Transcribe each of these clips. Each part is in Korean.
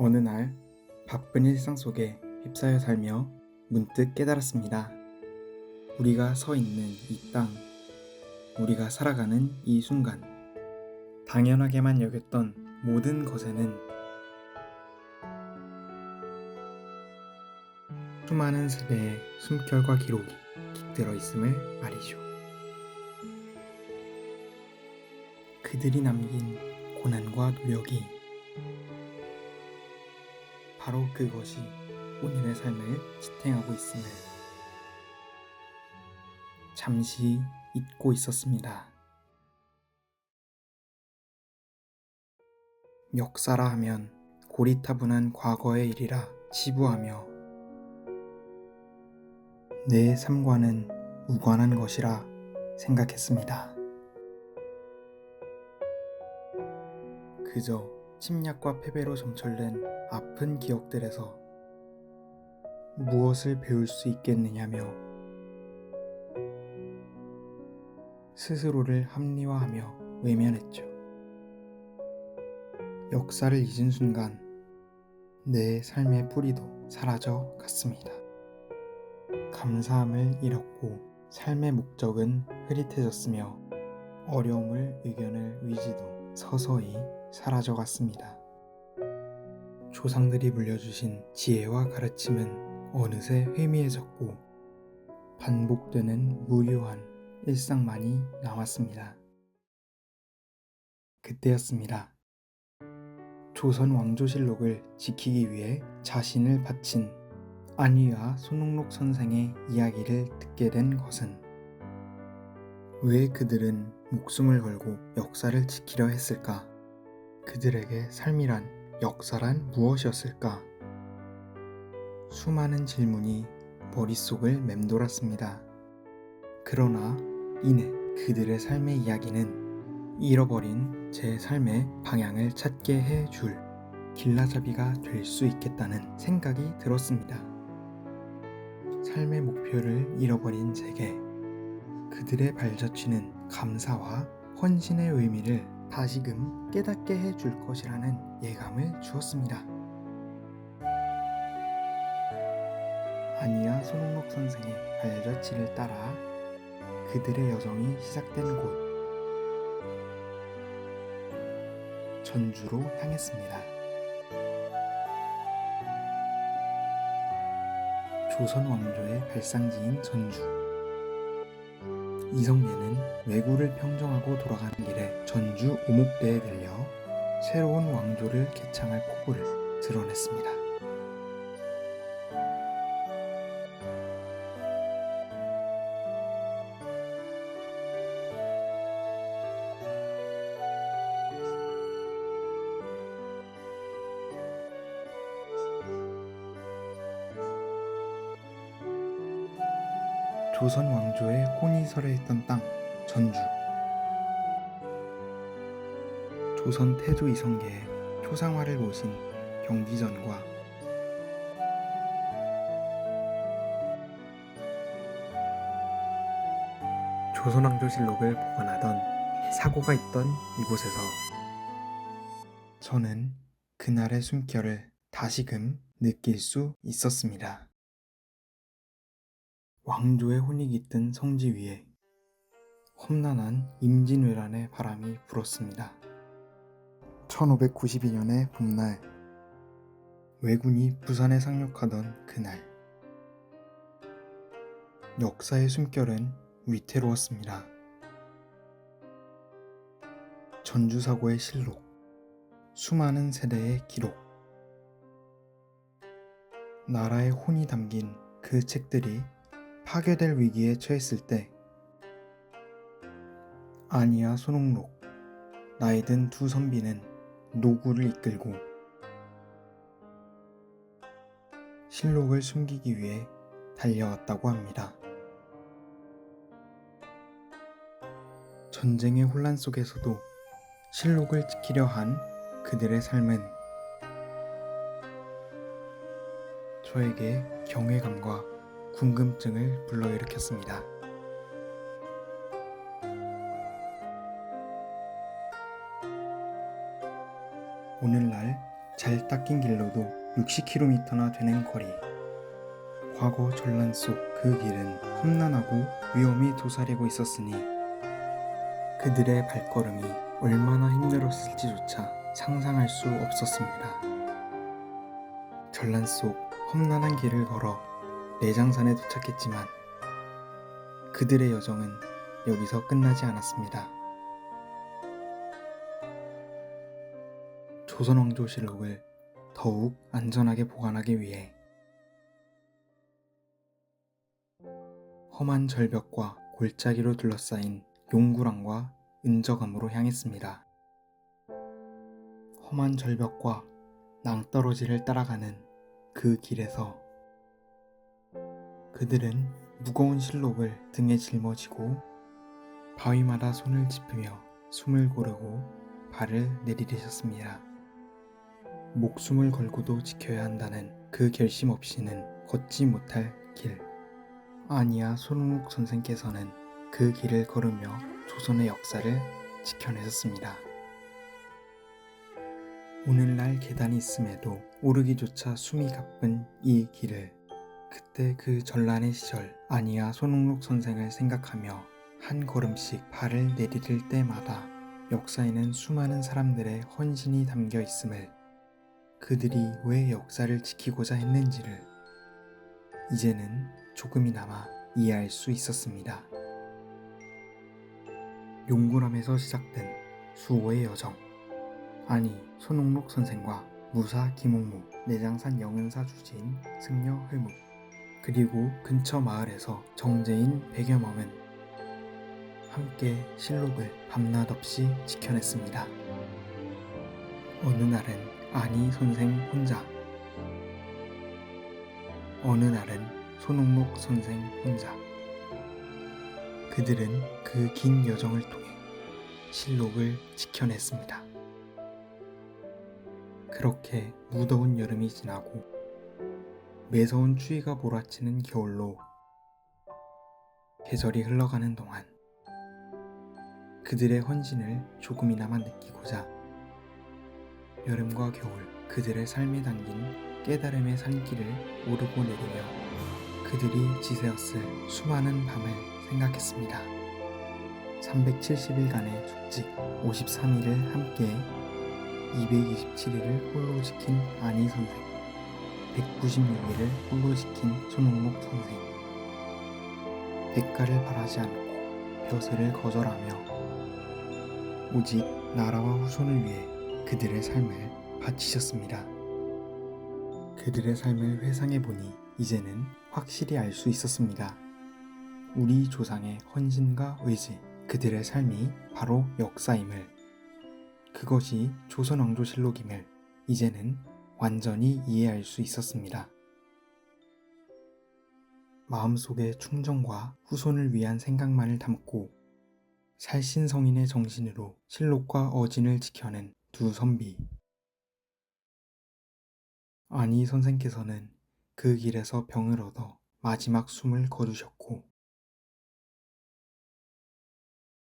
어느 날 바쁜 일상 속에 휩싸여 살며 문득 깨달았습니다. 우리가 서 있는 이 땅, 우리가 살아가는 이 순간, 당연하게만 여겼던 모든 것에는 수많은 세대의 숨결과 기록이 깃들어 있음을 말이죠. 그들이 남긴 고난과 노력이 바로 그것이 오늘의 삶을 지탱하고 있음을 잠시 잊고 있었습니다. 역사라 하면 고리타분한 과거의 일이라 치부하며 내 삶과는 무관한 것이라 생각했습니다. 그저 침략과 패배로 점철된 아픈 기억들에서 무엇을 배울 수 있겠느냐며 스스로를 합리화하며 외면했죠. 역사를 잊은 순간 내 삶의 뿌리도 사라져 갔습니다. 감사함을 잃었고 삶의 목적은 흐릿해졌으며 어려움을 이겨낼 의지도 서서히 사라져 갔습니다. 조상들이 물려주신 지혜와 가르침은 어느새 회미해졌고 반복되는 무료한 일상만이 남았습니다. 그때였습니다. 조선 왕조실록을 지키기 위해 자신을 바친 안위와 손흥록 선생의 이야기를 듣게 된 것은 왜 그들은 목숨을 걸고 역사를 지키려 했을까? 그들에게 삶이란 역사란 무엇이었을까? 수많은 질문이 머릿속을 맴돌았습니다. 그러나 이내 그들의 삶의 이야기는 잃어버린 제 삶의 방향을 찾게 해줄 길라잡이가 될 수 있겠다는 생각이 들었습니다. 삶의 목표를 잃어버린 제게 그들의 발자취는 감사와 헌신의 의미를 다시금 깨닫게 해 줄 것이라는 예감을 주었습니다. 아니야 손흥록 선생의 발자취를 따라 그들의 여정이 시작된 곳 전주로 향했습니다. 조선 왕조의 발상지인 전주. 이성계는 왜구를 평정하고 돌아가는 길에 전주 오목대에 들려 새로운 왕조를 개창할 포부를 드러냈습니다. 조선 왕조의 혼이 설해있던 땅 전주 조선 태조 이성계의 초상화를 모신 경기전과 조선왕조실록을 보관하던 사고가 있던 이곳에서 저는 그날의 숨결을 다시금 느낄 수 있었습니다. 왕조의 혼이 깃든 성지 위에 험난한 임진왜란의 바람이 불었습니다. 1592년의 봄날 왜군이 부산에 상륙하던 그날 역사의 숨결은 위태로웠습니다. 전주 사고의 실록 수많은 세대의 기록 나라의 혼이 담긴 그 책들이 파괴될 위기에 처했을 때 아니야 손옥록 나이 든 두 선비는 노구를 이끌고 실록을 숨기기 위해 달려왔다고 합니다. 전쟁의 혼란 속에서도 실록을 지키려 한 그들의 삶은 저에게 경외감과 궁금증을 불러일으켰습니다. 오늘날 잘 닦인 길로도 60km나 되는 거리. 과거 전란 속 그 길은 험난하고 위험이 도사리고 있었으니 그들의 발걸음이 얼마나 힘들었을지조차 상상할 수 없었습니다. 전란 속 험난한 길을 걸어 내장산에 도착했지만 그들의 여정은 여기서 끝나지 않았습니다. 조선왕조실록을 더욱 안전하게 보관하기 위해 험한 절벽과 골짜기로 둘러싸인 용구랑과 은저감으로 향했습니다. 험한 절벽과 낭떠러지를 따라가는 그 길에서 그들은 무거운 실록을 등에 짊어지고 바위마다 손을 짚으며 숨을 고르고 발을 내디디셨습니다. 목숨을 걸고도 지켜야 한다는 그 결심 없이는 걷지 못할 길. 아니야 손흥욱 선생께서는 그 길을 걸으며 조선의 역사를 지켜내셨습니다. 오늘날 계단이 있음에도 오르기조차 숨이 가쁜 이 길을 그때 그 전란의 시절 아니야 손흥록 선생을 생각하며 한 걸음씩 발을 내디딜 때마다 역사에는 수많은 사람들의 헌신이 담겨 있음을 그들이 왜 역사를 지키고자 했는지를 이제는 조금이나마 이해할 수 있었습니다. 용구람에서 시작된 수호의 여정 아니 손홍록 선생과 무사 김옥무 내장산 영은사 주지인 승려 흘무 그리고 근처 마을에서 정제인 백여 명은 함께 실록을 밤낮 없이 지켜냈습니다. 어느 날은 아니 선생 혼자 어느 날은 손옥록 선생 혼자 그들은 그 긴 여정을 통해 실록을 지켜냈습니다. 그렇게 무더운 여름이 지나고 매서운 추위가 몰아치는 겨울로 계절이 흘러가는 동안 그들의 헌신을 조금이나마 느끼고자 여름과 겨울 그들의 삶에 담긴 깨달음의 산길을 오르고 내리며 그들이 지새웠을 수많은 밤을 생각했습니다. 370일간의 숙직 53일을 함께 227일을 홀로 지킨 안희 선생 196일을 홀로 지킨 손홍목 선생 대가를 바라지 않고 벼슬을 거절하며 오직 나라와 후손을 위해 그들의 삶을 바치셨습니다. 그들의 삶을 회상해 보니 이제는 확실히 알 수 있었습니다. 우리 조상의 헌신과 의지, 그들의 삶이 바로 역사임을, 그것이 조선왕조실록임을 이제는 완전히 이해할 수 있었습니다. 마음속에 충정과 후손을 위한 생각만을 담고 살신 성인의 정신으로 실록과 어진을 지켜낸 두 선비. 아니 선생께서는 그 길에서 병을 얻어 마지막 숨을 거두셨고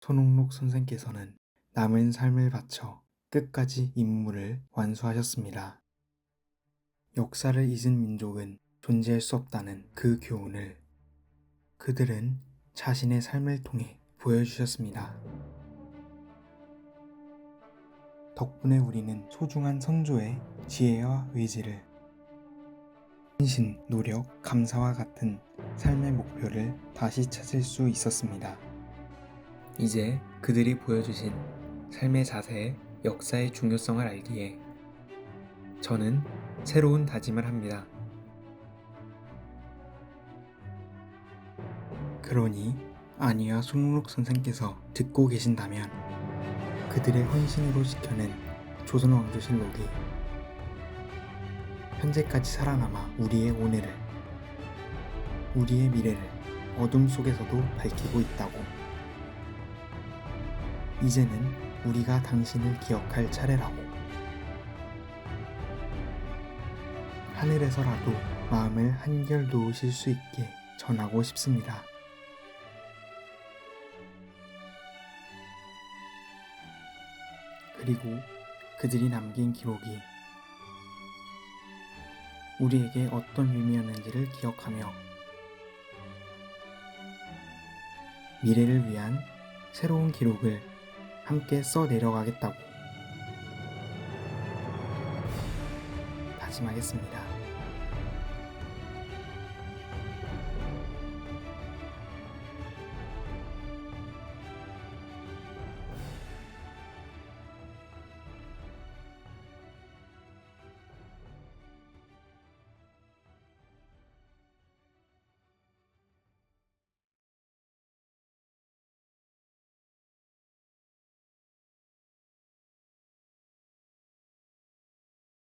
손옥록 선생께서는 남은 삶을 바쳐 끝까지 임무를 완수하셨습니다. 역사를 잊은 민족은 존재할 수 없다는 그 교훈을 그들은 자신의 삶을 통해 보여주셨습니다. 덕분에 우리는 소중한 선조의 지혜와 의지를 헌신, 노력, 감사와 같은 삶의 목표를 다시 찾을 수 있었습니다. 이제 그들이 보여주신 삶의 자세의 역사의 중요성을 알기에 저는 새로운 다짐을 합니다. 그러니 아니와 손목록 선생께서 듣고 계신다면 그들의 헌신으로 지켜낸 조선왕조실록이 현재까지 살아남아 우리의 오늘을 우리의 미래를 어둠 속에서도 밝히고 있다고 이제는 우리가 당신을 기억할 차례라고 하늘에서라도 마음을 한결 놓으실 수 있게 전하고 싶습니다. 그리고 그들이 남긴 기록이 우리에게 어떤 의미였는지를 기억하며 미래를 위한 새로운 기록을 함께 써 내려가겠다고 다짐하겠습니다.